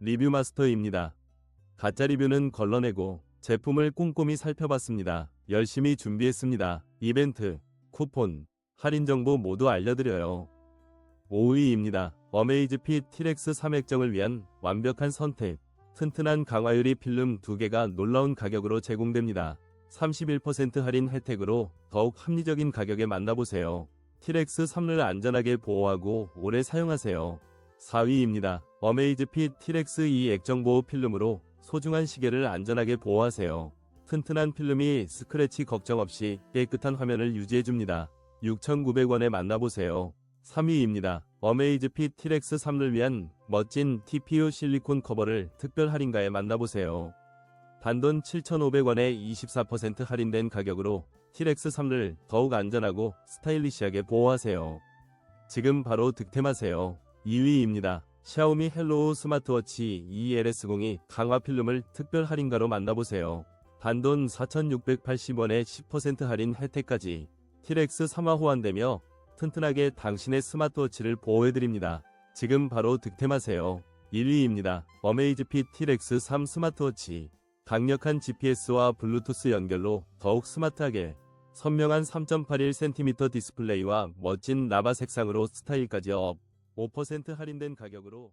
리뷰 마스터입니다. 가짜 리뷰는 걸러내고 제품을 꼼꼼히 살펴봤습니다. 열심히 준비했습니다. 이벤트, 쿠폰, 할인 정보 모두 알려드려요. 5위입니다. 어메이즈핏 티렉스 3액정을 위한 완벽한 선택. 튼튼한 강화유리 필름 2개가 놀라운 가격으로 제공됩니다. 31% 할인 혜택으로 더욱 합리적인 가격에 만나보세요. 티렉스 3를 안전하게 보호하고 오래 사용하세요. 4위입니다. 어메이즈핏 티렉스 2 액정 보호 필름으로 소중한 시계를 안전하게 보호하세요. 튼튼한 필름이 스크래치 걱정 없이 깨끗한 화면을 유지해줍니다. 6,900원에 만나보세요. 3위입니다. 어메이즈핏 티렉스 3를 위한 멋진 TPU 실리콘 커버를 특별 할인가에 만나보세요. 단돈 7,500원에 24% 할인된 가격으로 티렉스 3를 더욱 안전하고 스타일리시하게 보호하세요. 지금 바로 득템하세요. 2위입니다. 샤오미 헬로우 스마트워치 ELS02 강화 필름을 특별 할인가로 만나보세요. 단돈 4,680원에 10% 할인 혜택까지 티렉스 3화 호환되며 튼튼하게 당신의 스마트워치를 보호해드립니다. 지금 바로 득템하세요. 1위입니다. 어메이즈핏 티렉스 3 스마트워치 강력한 GPS와 블루투스 연결로 더욱 스마트하게 선명한 3.81cm 디스플레이와 멋진 라바 색상으로 스타일까지 업 5% 할인된 가격으로